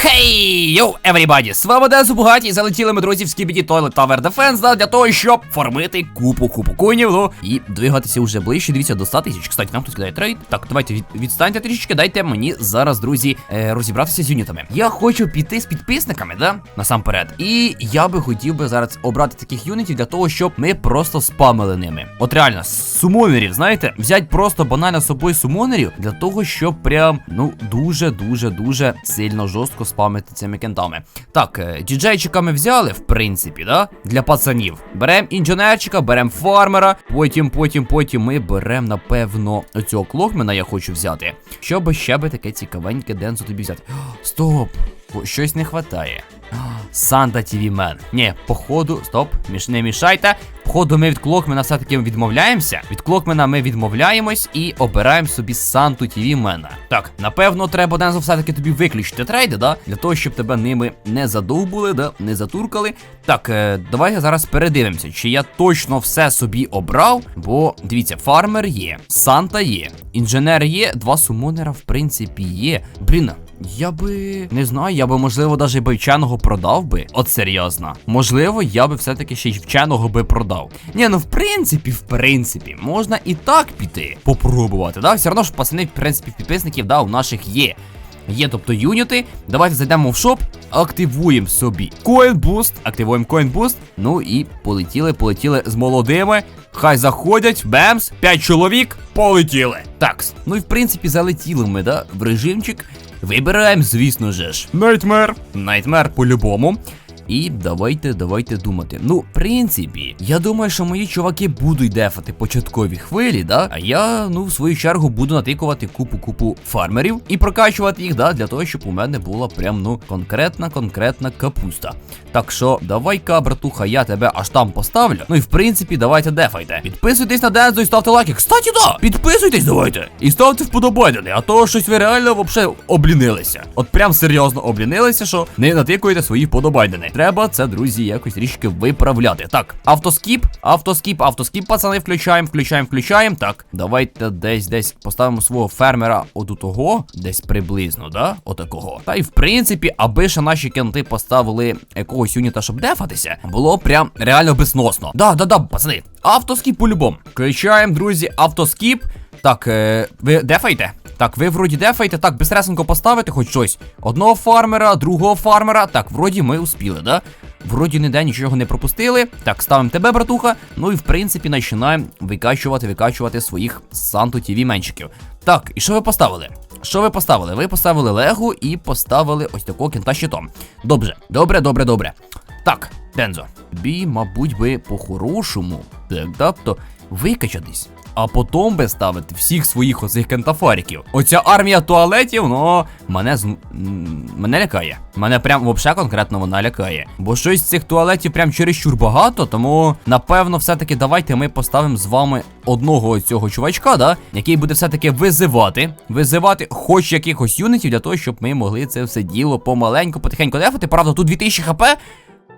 Хей, йоу, everybody! З вами Дензу Бугаті, і залетіли ми, друзі, в Skibidi Toilet Tower Defense, да, для того, щоб формити купу купу коїнів, ну, і двигатися вже ближче, дивіться, до 100 тисяч. Кстати, нам тут кидає трейд. Так, давайте від, відстаньте трішечки, дайте мені зараз, друзі, е, розібратися з юнітами. Я хочу піти з підписниками, да, насамперед. І я би хотів би зараз обрати таких юнітів для того, щоб ми просто спамили ними. От реально, сумонерів, знаєте, взять просто банально з собою сумонерів для того, щоб прям, ну, дуже, дуже, дуже сильно жорстко спамити цими кентами. Так, е, діджейчика ми взяли, в принципі, да? Для пацанів. Берем інженерчика, берем фармера. Потім, потім, потім ми берем, напевно, оцього клохмена я хочу взяти. Щоб ще би таке цікавеньке дензо тобі взяти. Стоп! Щось не хватає. Санта TV Мен. Ні, походу, стоп, міш, не мішайте. Походу, ми від Клокмена все-таки відмовляємося. Від Клокмена ми відмовляємось і обираємо собі Санту TV Мена. Так, напевно, треба Дензо все-таки тобі виключити трейди, да? Для того, щоб тебе ними не задовбули, да? не затуркали. Так, е, давайте зараз передивимося, чи я точно все собі обрав. Бо дивіться, фармер є, Санта є, інженер є, два сумонера, в принципі, є. Блін, я би не знаю, я би, можливо, навіть би вченого продав би. От серйозно. Можливо, я би все-таки ще й вченого би продав. Ні, ну в принципі, в принципі, можна і так піти. Попробувати. Да? Все одно ж пацани, в принципі, підписників, да, у наших є. Є, тобто юніти. Давайте зайдемо в шоп, активуємо собі Boost, активуємо Boost. Ну і полетіли, полетіли з молодими. Хай заходять, бемс, 5 чоловік, полетіли. Такс. Ну і в принципі залетіли ми, да, в режимчик. Вибираємо, звісно же ж. Найтмер. Найтмер по-любому. І давайте, давайте думати. Ну, в принципі, я думаю, що мої чуваки будуть дефати початкові хвилі, да? А я, ну, в свою чергу, буду натикувати купу-купу фармерів і прокачувати їх, да, для того, щоб у мене була прям, ну, конкретна, конкретна капуста. Так що, давай-ка, братуха, я тебе аж там поставлю. Ну і в принципі, давайте дефайте. Підписуйтесь на Дензо і ставте лайки. Кстати, да! Підписуйтесь, давайте! І ставте вподобайдени, а то щось ви реально вообще облінилися. От прям серйозно облінилися, що не натикуєте свої вподобайдени. Треба це, друзі, якось трішки виправляти. Так, автоскіп, автоскіп, автоскіп, пацани, включаємо, включаємо, включаємо. Так, давайте десь десь поставимо свого фермера от у того, десь приблизно, да? Отакого. Та й в принципі, аби ще наші кенти поставили якогось юніта, щоб дефатися, було прям реально безсносно. Да, да, да, пацани. Автоскіп по-любому. Включаємо, друзі, автоскіп. Так, е, ви дефаєте? Так, ви вроді дефаєте, так, безстресенько поставити хоч щось. Одного фармера, другого фармера. Так, вроді ми успіли, да? Вроді ніде нічого не пропустили. Так, ставимо тебе, братуха. Ну і в принципі починаємо викачувати, викачувати своїх Санту TV менчиків. Так, і що ви поставили? Що ви поставили? Ви поставили Легу і поставили ось такого кінта щитом. Добре, добре, добре, добре. Так, Дензо, тобі, мабуть, би по-хорошому, так, тобто, викачатись. А потім би ставити всіх своїх оцих кентафариків. Оця армія туалетів, ну, мене з... мене лякає. Мене прям вообще конкретно вона лякає. Бо щось з цих туалетів прям чересчур багато, тому напевно, все-таки давайте ми поставимо з вами одного цього чувачка, да, який буде все-таки визивати, визивати хоч якихось юнітів для того, щоб ми могли це все діло помаленьку, потихеньку дефати. Правда, тут 2000 хп.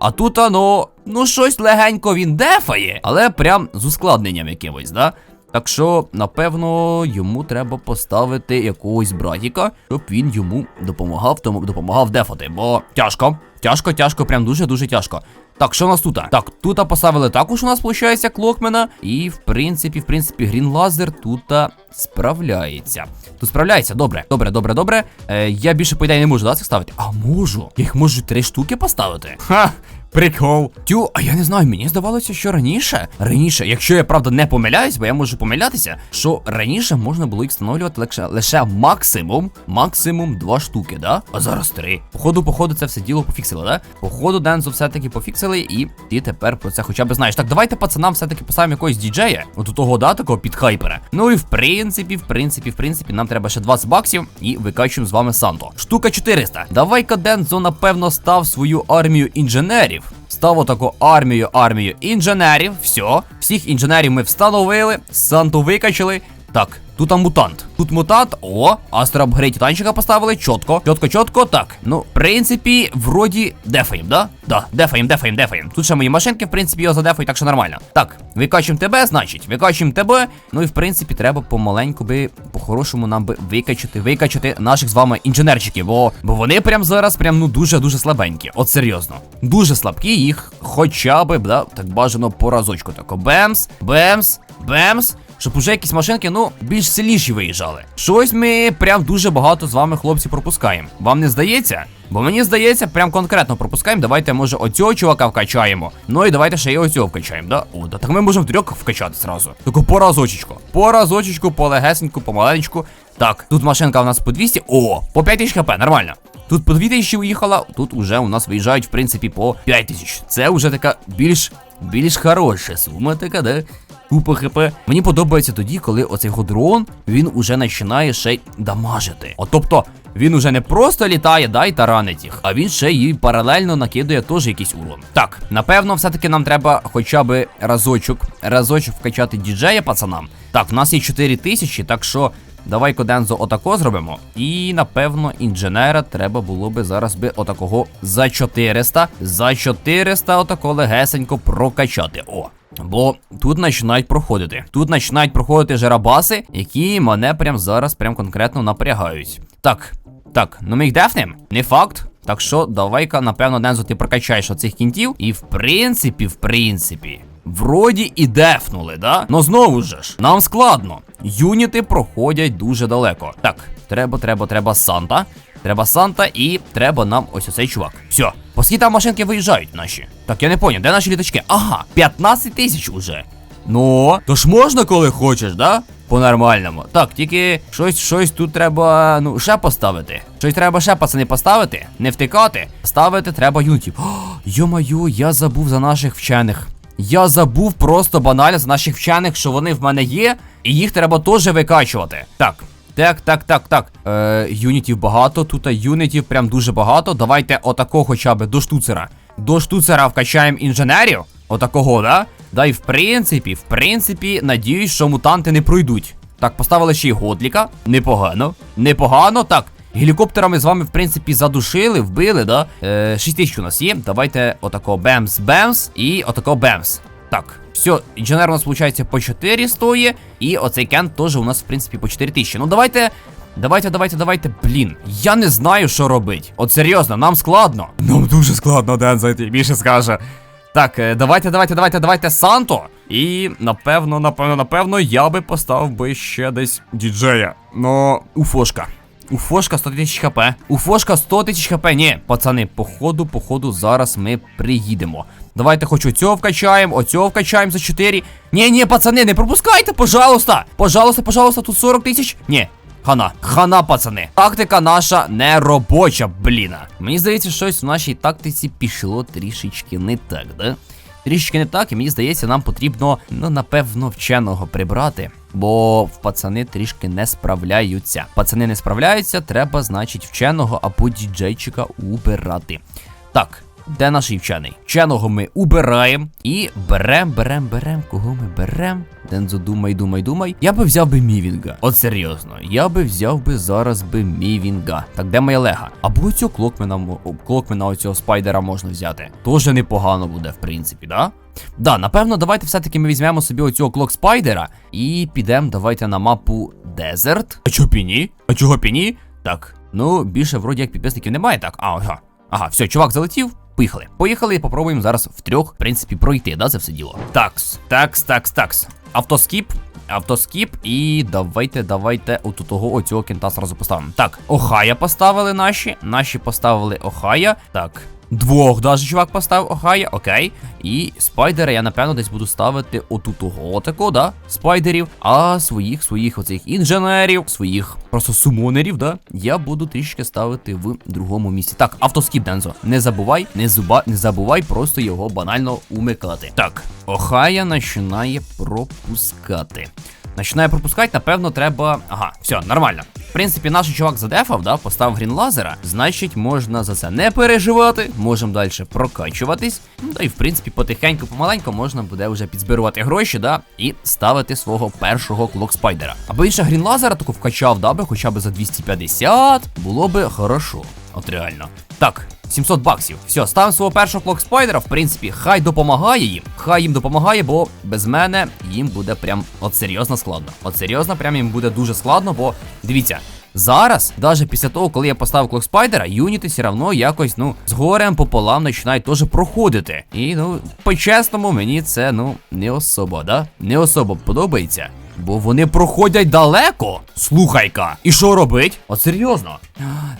А тут, ну, ну щось легенько він дефає, але прям з ускладненням якимось, да? Так що, напевно, йому треба поставити якогось братіка, щоб він йому допомагав, тому допомагав дефати, бо тяжко, тяжко, тяжко, прям дуже-дуже тяжко. Так, що у нас тут? Так, тут поставили також у нас, виходить, клокмена. І в принципі, в принципі, Грін Лазер тут справляється. Тут справляється, добре, добре, добре, добре. Е, я більше, по ідеї, не можу, да, цих ставити? А можу. Я їх можу три штуки поставити. Ха! Прикол. Тю, а я не знаю, мені здавалося, що раніше, раніше, якщо я правда не помиляюсь, бо я можу помилятися, що раніше можна було їх встановлювати лише, лише максимум, максимум два штуки, да? А зараз три. Походу, походу, це все діло пофіксили, да? Походу, Дензо все-таки пофіксили, і ти тепер про це хоча б знаєш. Так, давайте пацанам все-таки поставимо якогось діджея, от у того, да, такого підхайпера. Ну і в принципі, в принципі, в принципі, нам треба ще 20 баксів і викачуємо з вами Санто. Штука 400. Давай-ка Дензо, напевно, став свою армію інженерів. Став отаку армію, армію інженерів. Все. Всіх інженерів ми встановили, Санту викачали. Так, тут мутант. Тут мутант. О, Астра апгрейд танчика поставили. Чітко, чітко, чітко. Так. Ну, в принципі, вроді дефаєм, да? Да, дефаєм, дефаєм, дефаєм. Тут ще мої машинки, в принципі, його задефають, так що нормально. Так, викачуємо тебе, значить, викачуємо тебе. Ну і в принципі, треба помаленьку би, по-хорошому нам би викачати, викачати наших з вами інженерчиків, бо, бо вони прям зараз прям ну дуже-дуже слабенькі. От серйозно. Дуже слабкі, їх хоча б, да, так бажано по разочку. Тако бемс, бемс, бемс. Щоб уже якісь машинки, ну, більш сильніші виїжджали. Щось ми прям дуже багато з вами, хлопці, пропускаємо. Вам не здається? Бо мені здається, прям конкретно пропускаємо. Давайте, може, оцього чувака вкачаємо. Ну і давайте ще й оцього вкачаємо, да? О, да, так ми можемо трьох вкачати зразу. Тільки по разочечку. По разочечку, по легесеньку, по. Так, тут машинка у нас по 200. О, по 5000 хп, нормально. Тут по 2000 уїхала, тут уже у нас виїжджають, в принципі, по 5000. Це вже така більш більш хороша сума, така, да? Купа хп. Мені подобається тоді, коли оцей годрон, він уже починає ще й дамажити. От тобто, він уже не просто літає, да, і таранить їх, а він ще й паралельно накидує теж якийсь урон. Так, напевно, все-таки нам треба хоча б разочок, разочок вкачати діджея пацанам. Так, в нас є 4000, так що. Давай Кодензо отако зробимо. І напевно інженера треба було би зараз би отакого за 400. За 400 отако легесенько прокачати. О. Бо тут починають проходити. Тут починають проходити жерабаси, які мене прям зараз прям конкретно напрягають. Так, так, ну ми їх дефнем? Не факт. Так що давай-ка, напевно, Дензо, ти прокачаєш оцих кінтів. І в принципі, в принципі. Вроді і дефнули, да? Ну знову ж, нам складно. Юніти проходять дуже далеко. Так, треба, треба, треба Санта. Треба Санта і треба нам ось оцей чувак. Все, поскільки там машинки виїжджають наші. Так, я не поняв, де наші літачки? Ага, 15 тисяч уже. Ну, то ж можна, коли хочеш, да? По-нормальному. Так, тільки щось, щось тут треба, ну, ще поставити. Щось треба ще, пацани, поставити. Не втикати. Ставити треба юнітів. Йо-маю, я забув за наших вчених. Я забув просто банально за наших вчених, що вони в мене є, і їх треба теж викачувати. Так. Так, так, так, так. Е, юнітів багато, тут юнітів прям дуже багато. Давайте отако хоча б до штуцера. До штуцера вкачаємо інженерів. Отакого, да? Да, і в принципі, в принципі, надіюсь, що мутанти не пройдуть. Так, поставили ще й годліка. Непогано. Непогано. Так. Гелікоптерами з вами, в принципі, задушили, вбили, да? Е, 6 тисяч у нас є. Давайте отако бемс-бемс і отако бемс. Так, все, інженер у нас виходить по 4 стоїть, і оцей кент теж у нас, в принципі, по 4 тисячі. Ну давайте. Давайте, давайте, давайте, блін. Я не знаю, що робить. От серйозно, нам складно. Нам дуже складно, Ден, зайти, більше скаже. Так, е, давайте, давайте, давайте, давайте Санто. І напевно, напевно, напевно, я би поставив би ще десь діджея. Ну, уфошка. Уфошка 100 тисяч хп. Уфошка 100 тисяч хп. Ні, пацани, походу, походу, зараз ми приїдемо. Давайте хоч оцього вкачаємо, оцього вкачаємо за 4. Ні, ні, пацани, не пропускайте, пожалуйста. Пожалуйста, пожалуйста, тут 40 тисяч. Ні. Хана, хана, пацани. Тактика наша не робоча, бліна. Мені здається, щось в нашій тактиці пішло трішечки не так, да? Трішечки не так, і мені здається, нам потрібно, ну, напевно, вченого прибрати. Бо в пацани трішки не справляються. Пацани не справляються, треба, значить, вченого або діджейчика убирати. Так, де наш вчений? Вченого ми убираємо і берем, берем, берем. Кого ми берем? Дензо, думай, думай, думай. Я би взяв би Мівінга. От серйозно, я би взяв би зараз би Мівінга. Так, де моя лега? Або цього клокмена, клокмена оцього спайдера можна взяти. Тоже непогано буде, в принципі, да? Да, напевно, давайте все-таки ми візьмемо собі оцього клок спайдера і підемо давайте на мапу Дезерт. А чого піні? А чого піні? Так, ну більше вроді як підписників немає, так. А, ага. Ага, все, чувак залетів. Поїхали. Поїхали і попробуємо зараз втрьох, в принципі, пройти, да, це все діло. Такс, такс, такс, такс. Автоскіп. Автоскіп, і давайте, давайте от того оцього кінта сразу поставимо. Так, Охая поставили наші. Наші поставили Охая. Так. Двох даже чувак поставив Охая, окей. І спайдера я, напевно, десь буду ставити отут отако, да? Спайдерів. А своїх, своїх оцих інженерів, своїх просто сумонерів, да? Я буду трішки ставити в другому місці. Так, автоскіп, Дензо. Не забувай, не зуба, не забувай просто його банально умикати. Так, Охая починає пропускати. Починає пропускати, напевно, треба. Ага, все, нормально. В принципі, наш чувак задефав, да, поставив грін лазера, значить, можна за це не переживати, можемо далі прокачуватись. Ну, да і в принципі, потихеньку, помаленьку можна буде вже підзбирувати гроші, да, і ставити свого першого клок спайдера. Аби він ще грін лазера таку вкачав, да, би хоча б за 250, було би хорошо. От реально. Так, 700 баксів. Все, ставимо свого першого клок спайдера. В принципі, хай допомагає їм. Хай їм допомагає, бо без мене їм буде прям от серйозно складно. От серйозно, прям їм буде дуже складно, бо дивіться. Зараз, навіть після того, коли я поставив клок спайдера, юніти все равно якось, ну, з горем пополам починають теж проходити. І ну, по-чесному, мені це, ну, не особо, да? Не особо подобається. Бо вони проходять далеко. Слухай-ка. І що робить? От серйозно.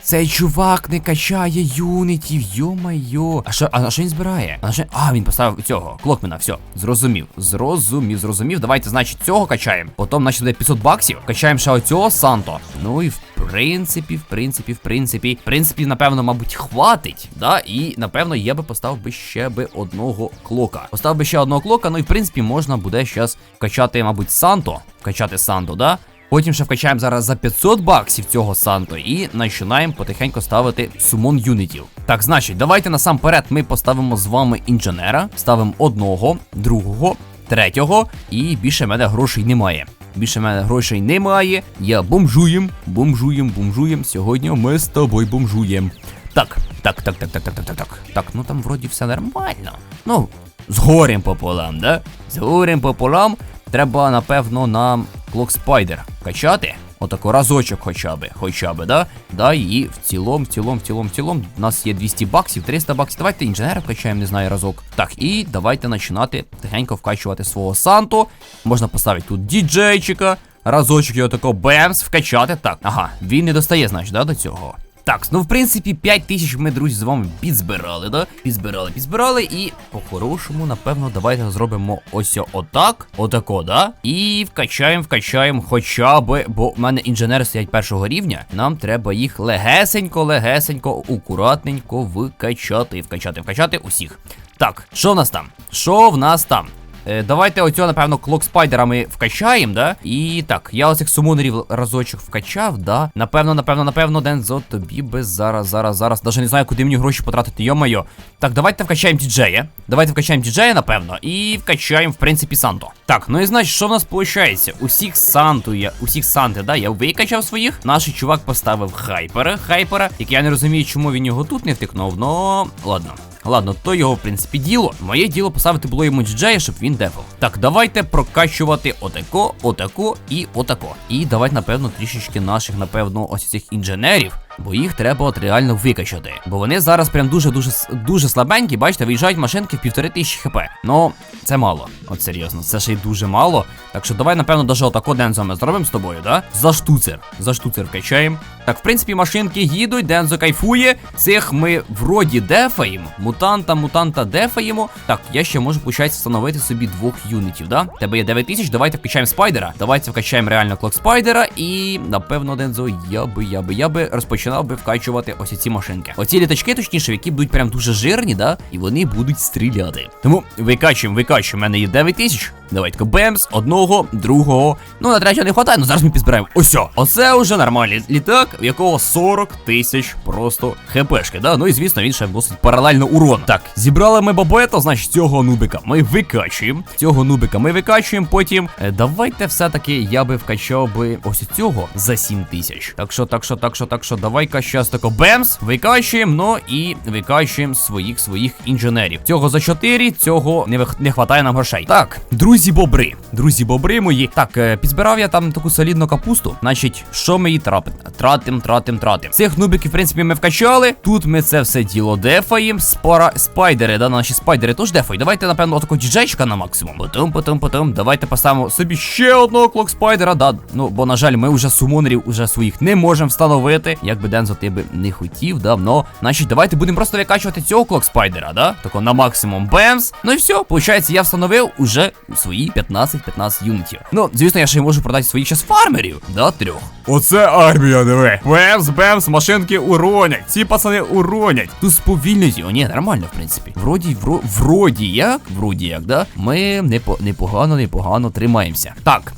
Цей чувак не качає юнітів, йо-майо. А що, а на що він збирає? А, на що... а він поставив цього. Клокмена, все. Зрозумів. Зрозумів, зрозумів. Давайте, значить, цього качаємо. Потім, значить, буде 500 баксів. Качаємо ще оцього Санто. Ну і в принципі, в принципі, в принципі, в принципі, напевно, мабуть, хватить. Да? І напевно я би поставив би ще би одного клока. Поставив би ще одного клока, ну і в принципі можна буде зараз качати, мабуть, Санто. Качати Санто, да? Потім ще вкачаємо зараз за 500 баксів цього Санто і починаємо потихеньку ставити сумон юнітів. Так, значить, давайте насамперед ми поставимо з вами інженера, ставимо одного, другого, третього, і більше в мене грошей немає. Більше в мене грошей немає. Я бомжуєм, бомжуєм, бомжуєм. Сьогодні ми з тобою бомжуєм. Так, так, так, так, так, так, так, так, так. Так, ну там вроді все нормально. Ну, з горем пополам, да? З горем пополам. Треба, напевно, нам Клок Спайдер качати. Отако разочок хоча би, хоча би, да? Да, і в цілому, в цілому, в цілому, в цілому. У нас є 200 баксів, 300 баксів. Давайте інженера вкачаємо, не знаю, разок. Так, і давайте починати тихенько вкачувати свого Санту. Можна поставити тут діджейчика. Разочок його тако бемс, вкачати. Так, ага, він не достає, значить, да, до цього. Так, ну в принципі, 5 тисяч ми, друзі, з вами підзбирали, да? Підзбирали, підзбирали, і по-хорошому, напевно, давайте зробимо ось отак, отако, да? І вкачаємо, вкачаємо хоча би, бо в мене інженери стоять першого рівня. Нам треба їх легесенько, легесенько, акуратненько вкачати, вкачати, вкачати усіх. Так, що в нас там? Що в нас там? Е, давайте оцього, напевно, клок спайдера ми вкачаємо, да? І так, я оцих сумонерів разочок вкачав, да? Напевно, напевно, напевно, Дензо, тобі би зараз, зараз, зараз. Даже не знаю, куди мені гроші потратити, йо-моє. Так, давайте вкачаємо діджея. Давайте вкачаємо діджея, напевно, і вкачаємо, в принципі, Санто. Так, ну і значить, що в нас виходить? Усіх Санту я, усіх Санти, да, я викачав своїх. Наш чувак поставив хайпера, хайпера, який я не розумію, чому він його тут не втикнув, но ладно. Ладно, то його, в принципі, діло. Моє діло поставити було йому джея, щоб він дефав. Так, давайте прокачувати отако, отако і отако. І давайте, напевно, трішечки наших, напевно, ось цих інженерів. Бо їх треба от реально викачати. Бо вони зараз прям дуже-дуже дуже слабенькі, бачите, виїжджають машинки в півтори тисячі хп. Ну, це мало. От серйозно, це ще й дуже мало. Так що давай, напевно, даже отако Дензо ми зробимо з тобою, да? За штуцер. За штуцер вкачаємо. Так, в принципі, машинки їдуть, Дензо кайфує. Цих ми вроді дефаємо. Мутанта, мутанта дефаємо. Так, я ще можу, виходить, встановити собі двох юнітів, да? Тебе є 9 тисяч, давайте вкачаємо спайдера. Давайте вкачаємо реально клок спайдера. І, напевно, Дензо, я би, я би, я би розпочинав би вкачувати ось ці машинки. Оці літачки, точніше, які будуть прям дуже жирні, да? І вони будуть стріляти. Тому викачуємо, викачуємо. У мене є 9 тисяч. Давайте бемс, одного, другого. Ну, на третього не вистачає, ну зараз ми підзбираємо. Ось, оце вже нормальний літак, в якого 40 тисяч просто хпшки, да? Ну і звісно, він ще вносить паралельно урон. Так, зібрали ми бабета, значить, цього нубика ми викачуємо. Цього нубика ми викачуємо. Потім е, давайте все-таки я би вкачав би ось цього за 7 тисяч. Так що, так що, так що, так що, давай-ка щас тако бемс, викачуємо, ну і викачуємо своїх своїх інженерів. Цього за 4, цього не, вих... не хватає нам грошей. Так, друзі бобри. Друзі бобри мої. Так, е, підзбирав я там таку солідну капусту. Значить, що ми її трапимо? Тратим, тратим, тратим. Цих нубиків, в принципі, ми вкачали. Тут ми це все діло дефаємо. Спара спайдери, да, наші спайдери теж дефають. Давайте, напевно, отако діджейчика на максимум. Потім, потім, потім. Давайте поставимо собі ще одного клок спайдера. Да. Ну, бо, на жаль, ми вже сумонерів уже своїх не можемо встановити. Як би Дензо ти би не хотів, давно. Значить, давайте будемо просто викачувати цього клок спайдера, да? Тако на максимум бемс. Ну і все. Получається, я встановив уже свої 15-15 юнітів. Ну, звісно, я ще й можу продати своїх щас фармерів, да, трьох. Оце армія, диви. Бемс, бемс, машинки уронять. Ці пацани уронять. Тут сповільнюють. О, ні, нормально, в принципі. Вроді, вро, вроді як, вроді як, да? Ми непо, непогано, непогано тримаємося. Так.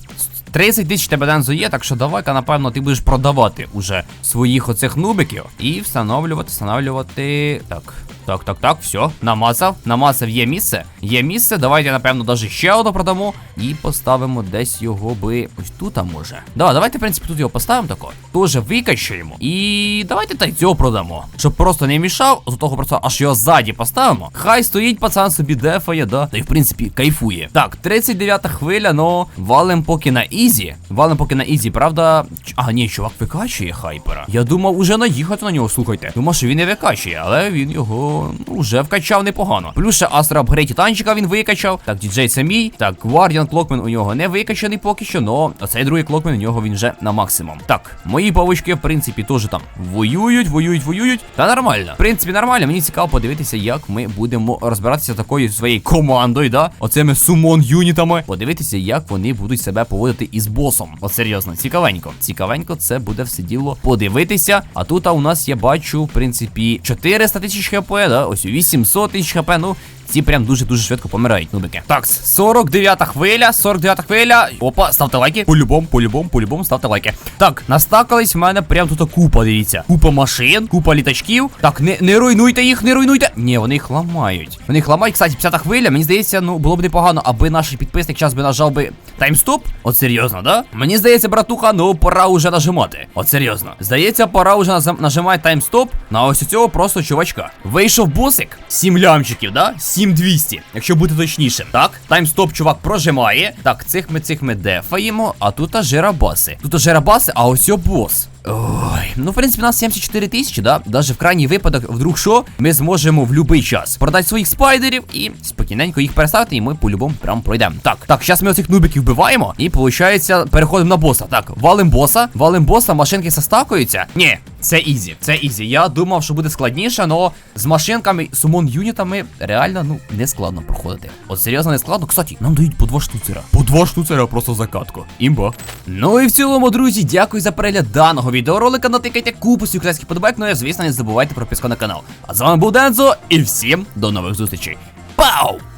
30 тисяч тебе дензу є, так що давай-ка, напевно, ти будеш продавати уже своїх оцих нубиків і встановлювати, встановлювати. Так, Так, так, так, все, намазав, намазав, є місце. Є місце. Давайте, напевно, даже ще одну продамо. І поставимо десь його би. Ось тут, а може. Да, давайте, в принципі, тут його поставимо тако. Тоже викачаємо. І давайте та й цього продамо. Щоб просто не мішав, з того просто аж його ззаді поставимо. Хай стоїть пацан собі дефає, да. Та й в принципі кайфує. Так, 39-та хвиля, но валим поки на ізі. Валим поки на ізі, правда. А, ні, чувак викачує хайпера. Я думав уже наїхати на нього, слухайте. Думав, що він не викачує, але він його ну, вже вкачав непогано. Плюс ще Астра апгрейд титанчика він викачав. Так, діджей це мій. Так, Гвардіан Клокмен у нього не викачаний поки що, но оцей другий Клокмен у нього він вже на максимум. Так, мої павучки, в принципі, теж там воюють, воюють, воюють. Та нормально. В принципі, нормально. Мені цікаво подивитися, як ми будемо розбиратися такою своєю командою, да? Оцими сумон юнітами. Подивитися, як вони будуть себе поводити із босом. От серйозно, цікавенько. Цікавенько, це буде все діло подивитися. А тут а у нас я бачу, в принципі, 400 тисяч хп, да? Ось 800 тисяч хп. Ну, ці прям дуже-дуже швидко помирають, нубики. Так, 49 хвиля, 49 хвиля. Опа, ставте лайки. По-любому, по-любому, по-любому ставте лайки. Так, настакались в мене прям тут купа, дивіться. Купа машин, купа літачків. Так, не, не руйнуйте їх, не руйнуйте. Ні, вони їх ламають. Вони їх ламають. Кстати, 50 хвиля, мені здається, ну було б непогано, аби наш підписник час би нажав би таймстоп. От серйозно, да? Мені здається, братуха, ну пора уже нажимати. От серйозно. Здається, пора уже нажимати таймстоп на ось цього просто чувачка. Вийшов бусик. 7 лямчиків, да? 7200, якщо бути точнішим. Так, таймстоп чувак прожимає. Так, цих ми цих ми дефаємо, а тут а жерабаси. Тут а а ось о бос. Ой, ну в принципі, у нас 74 тисячі, да? Даже в крайній випадок, вдруг що, ми зможемо в будь-який час продати своїх спайдерів і спокійненько їх переставити, і ми по-любому прям пройдемо. Так, так, зараз ми оцих нубиків вбиваємо, і виходить, переходимо на боса. Так, валим боса, валим боса, машинки состакуються. Ні, це ізі, це ізі. Я думав, що буде складніше, але з машинками, сумон юнітами реально ну не складно проходити. От серйозно не складно. Кстати, нам дають по два штуцера. По два штуцера просто закатку. Імба. Ну і в цілому, друзі, дякую за перегляд даного відеоролика. Натикайте купу свій подобайк, ну і звісно, не забувайте про підписку на канал. А з вами був Дензо, і всім до нових зустрічей. Пау!